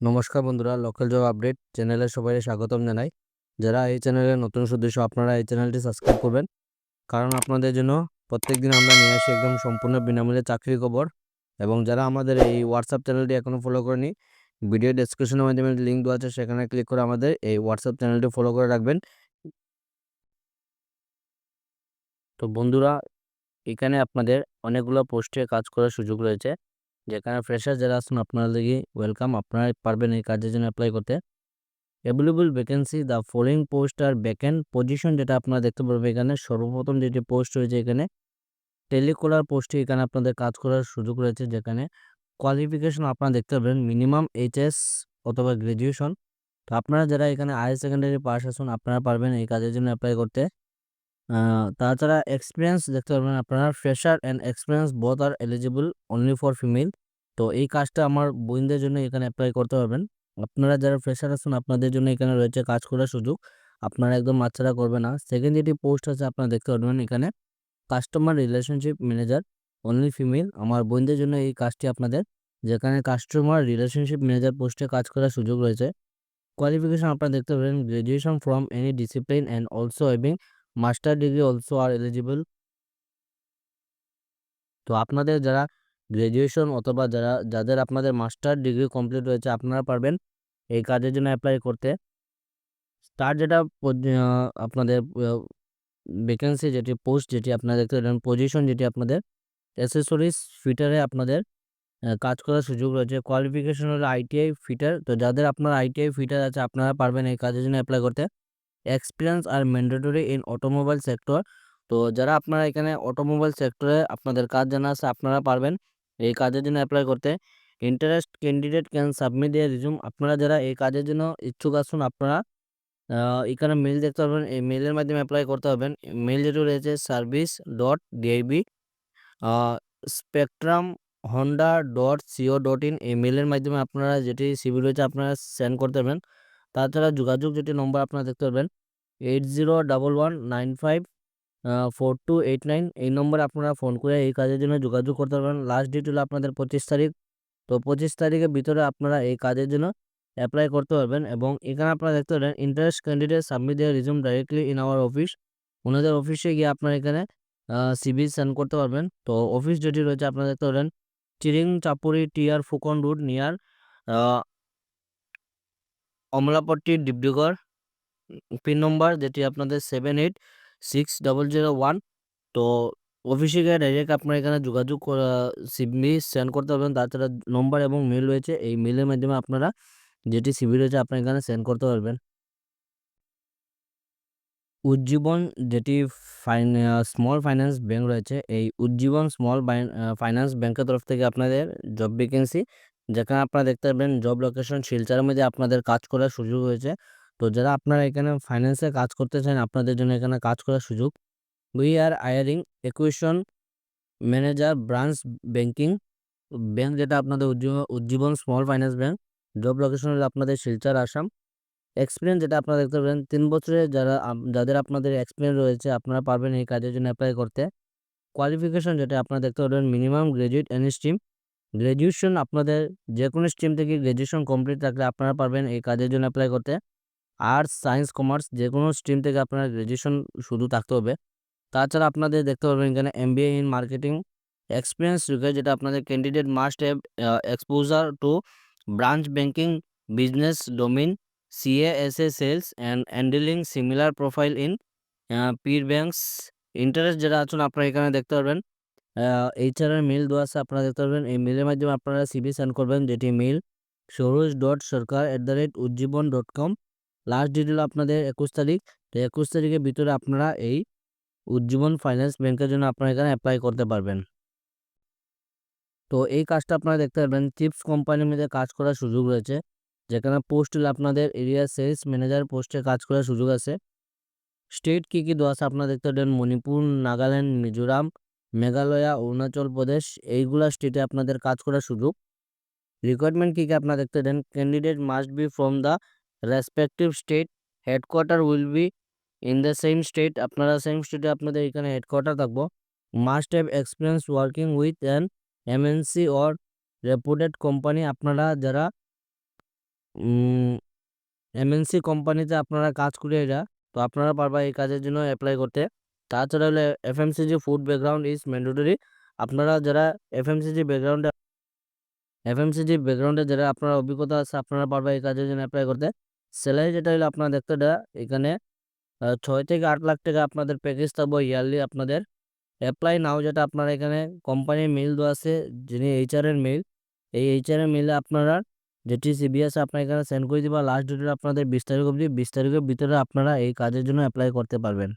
নমস্কার বন্ধুরা local job update চ্যানেলে সবাই স্বাগতম জানাই। যারা এই চ্যানেলের নতুন সদস্য, আপনারা এই চ্যানেলটি সাবস্ক্রাইব করবেন। কারণ আপনাদের জন্য প্রত্যেকদিন আমরা নিয়ে আসি একদম সম্পূর্ণ বিনামূল্যে চাকরির খবর। এবং যারা আমাদের এই হোয়াটসঅ্যাপ চ্যানেলটি এখনও ফলো করেনি ভিডিও ডেসক্রিপশনের মাধ্যমে লিঙ্ক দেওয়া আছে, সেখানে ক্লিক করে আমাদের এই হোয়াটসঅ্যাপ চ্যানেলটি ফলো করে রাখবেন। তো বন্ধুরা, এখানে আপনাদের অনেকগুলো পোস্টে কাজ করার সুযোগ রয়েছে। যেখানে ফ্রেশার যারা আছেন আপনাদেরকে ওয়েলকাম আপনারা পারবেন এই কাজের জন্য অ্যাপ্লাই করতে। Available vacancy the following post R vacant position যেটা আপনারা দেখতে পারবেন এখানে। সর্বপ্রথম যেটি পোস্ট রয়েছে এখানে টেলিকলার পোস্টে এখানে আপনাদের কাজ করার সুযোগ রয়েছে যেখানে কোয়ালিফিকেশন আপনারা দেখতে পাবেন মিনিমাম এইচএস অথবা গ্র্যাজুয়েশন তো আপনারা যারা এখানে হায়ার সেকেন্ডারি পাস আসুন আপনারা পারবেন এই কাজের জন্য অ্যাপ্লাই করতে। তাছাড়া এক্সপিরিয়েন্স দেখতে পারবেন আপনারা fresher and experience both are eligible only for female তো এই কাজটা আমার বোনদের জন্য এখানে অ্যাপ্লাই করতে পারবেন। আপনারা যারা ফ্রেশার আছেন, আপনাদের জন্য এখানে রয়েছে কাজ করার সুযোগ। আপনারা একদম বাচ্চারা করবে না। সেকেন্ড যেটি পোস্ট আছে, আপনারা দেখতে পারবেন এখানে customer relationship manager only female আমার বোনদের জন্য এই কাজটি আপনাদের, যেখানে কাস্টমার রিলেশনশিপ ম্যানেজার পোস্টে কাজ করার সুযোগ রয়েছে। কোয়ালিফিকেশন আপনারা দেখতে পাবেন graduation from any discipline and also having master degree also R eligible তো আপনাদের যারা গ্র্যাজুয়েশন অথবা যারা, যাদের আপনাদের মাস্টার ডিগ্রি কমপ্লিট হয়েছে আপনারা পারবেন এই কাজের জন্য অ্যাপ্লাই করতে। তার যেটা আপনাদের ভ্যাকেন্সি যেটি পোস্ট যেটি আপনারা দেখতে পজিশন যেটি আপনাদের অ্যাসেসরিজ ফিটারে আপনাদের কাজ করার সুযোগ রয়েছে। কোয়ালিফিকেশন হলো আইটিআই ফিটার তো যাদের আপনার আইটিআই ফিটার আছে, আপনারা পারবেন এই কাজের জন্য অ্যাপ্লাই করতে। Experience R mandatory in automobile sector তো যারা আপনারা এখানে অটোমোবাইল সেক্টরে আপনাদের কাজ জানা আছে, আপনারা পারবেন। এই কাজের জন্য অ্যাপ্লাই করতে। ইন্টারেস্ট ক্যান্ডিডেট ক্যান সাবমিট দিয়ে রিজুম আপনারা যারা এই কাজের জন্য ইচ্ছুক আসুন আপনারা এখানে মেল দেখতে পারবেন। এই মেলের মাধ্যমে অ্যাপ্লাই করতে পারবেন। মেল যেটি রয়েছে service dot D I B spectrum Honda dot co dot in এই মেলের মাধ্যমে আপনারা যেটি সিভি রয়েছে, আপনারা সেন্ড করতে পারবেন। তাছাড়া যোগাযোগ যেটি নম্বর আপনারা দেখতে পারবেন eight zero double one nine five four two eight nine এই নম্বরে আপনারা ফোন করে এই কাজের জন্য যোগাযোগ করতে পারবেন। লাস্ট ডেট হলো আপনাদের পঁচিশ তারিখ। তো পঁচিশ তারিখের ভিতরে আপনারা এই কাজের জন্য অ্যাপ্লাই করতে পারবেন এবং এখানে আপনারা দেখতে পারেন ইন্টারেস্ট ক্যান্ডিডেট সাবমিট দেওয়ার resume directly in our office ওনাদের অফিসে গিয়ে আপনারা এখানে সিবি সেন্ড করতে পারবেন। তো অফিস যেটি রয়েছে আপনারা দেখতে পারেন চিরিং চাপুরি টিয়ার Phukan route near Amolapatty, Dibrugarh. Pin number যেটি আপনাদের seven eight six double zero one তো অফিসে ডাইরেক্ট আপনার এখানে যোগাযোগ সিবি সেন্ড করতে পারবেন। তাছাড়া নম্বর এবং মেল রয়েছে। এই মেলের মাধ্যমে আপনারা যেটি সিবি রয়েছে, আপনারা এখানে সেন্ড করতে পারবেন। উজ্জীবন যেটি স্মল ফাইন্যান্স ব্যাংক রয়েছে, এই উজ্জীবন স্মল ফাইন্যান্স ব্যাংকের তরফ থেকে আপনাদের জব ভ্যাকেন্সি যেখানে আপনারা দেখতে পাবেন জব লোকেশন শিলচরের মধ্যে আপনাদের কাজ করার সুযোগ হয়েছে তো যারা আপনারা এখানে ফাইন্যান্সে কাজ করতে চান, আপনাদের জন্য এখানে কাজ করার সুযোগ। We are hiring acquisition manager branch banking bank যেটা আপনাদের Ujjivan small finance bank job location হলো আপনাদের শিলচর, আসাম। এক্সপিরিয়েন্স যেটা আপনারা দেখতে পাবেন, তিন বছরে যারা যাদের আপনাদের এক্সপিরিয়েন্স রয়েছে, আপনারা পারবেন এই কাজের জন্য অ্যাপ্লাই করতে। কোয়ালিফিকেশন যেটা আপনারা দেখতে পারবেন minimum graduate any stream graduation আপনাদের যে কোনো স্ট্রিম থেকে গ্র্যাজুয়েশন কমপ্লিট থাকলে আপনারা পারবেন এই কাজের জন্য অ্যাপ্লাই করতে। আর্টস সায়েন্স, কমার্স যে কোনো স্ট্রিম থেকে আপনার গ্র্যাজুয়েশন শুধু থাকতে হবে। তাছাড়া আপনাদের দেখতে পারবেন এখানে M in marketing experience require যেটা আপনাদের candidate must have exposure to branch banking business domain CA S A sales and handling similar profile in peer banks interest যেটা আছেন আপনারা এখানে দেখতে পারবেন। এইচআরের মেল দেওয়া আছে, আপনারা দেখতে পারবেন। এই মেলের মাধ্যমে আপনারা সিবি সেন্ড করবেন, যেটি mail Saroj dot Sarkar at the rate Ujjivan dot com. Last date হলো আপনাদের একুশ তারিখ। তো একুশ তারিখের ভিতরে আপনারা এই উজ্জীবন ফাইন্যান্স ব্যাংকের জন্য আপনারা এখানে অ্যাপ্লাই করতে পারবেন। তো এই কাজটা আপনারা দেখতে পারবেন চিপস কোম্পানির মধ্যে কাজ করার সুযোগ রয়েছে। যেখানে পোস্ট হলে আপনাদের এরিয়া সেলস ম্যানেজার পোস্টে কাজ করার সুযোগ আছে। স্টেট কী কী দেওয়া আপনারা দেখতে পাবেন মণিপুর, নাগাল্যান্ড, মিজোরাম, মেঘালয়া, অরুণাচল প্রদেশ, এইগুলা স্টেটে আপনাদের কাজ করার সুযোগ। রিকোয়ারমেন্ট কী কী আপনারা দেখতে দেন candidate must be from the respective state headquarter will be in the same state আপনারা সেম স্টেটে আপনাদের এখানে হেডকোয়ার্টার থাকব must have experience working with an MNC or reputed company আপনারা যারা এমএনসি কোম্পানিতে আপনারা কাজ করে এরা তো আপনারা পারবা এই কাজের জন্য অ্যাপ্লাই করতে তাছাড়া হলে FMCG food background is mandatory আপনারা যারা এফএমসিজি ব্যাকগ্রাউন্ডে এফএমসিজি ব্যাকগ্রাউন্ডে যারা আপনার অভিজ্ঞতা আছে আপনারা পারবা এই কাজের জন্য অ্যাপ্লাই করতে স্যালারি যেটা হলো আপনারা দেখতে এখানে ছয় থেকে আট লাখ টাকা আপনাদের প্যাকেজ থাকব ইয়ারলি আপনাদের। অ্যাপ্লাই নাও যেটা আপনারা এখানে কোম্পানির মেল দেওয়া আছে, যিনি এইচআরের মেল এই এইচআরের মেলে আপনারা যেটি সিবিএস আপনার এখানে সেন্ড করে দিবা লাস্ট ডেট আপনাদের বিশ তারিখ অবধি, বিশ তারিখের ভিতরে আপনারা এই কাজের জন্য অ্যাপ্লাই করতে পারবেন।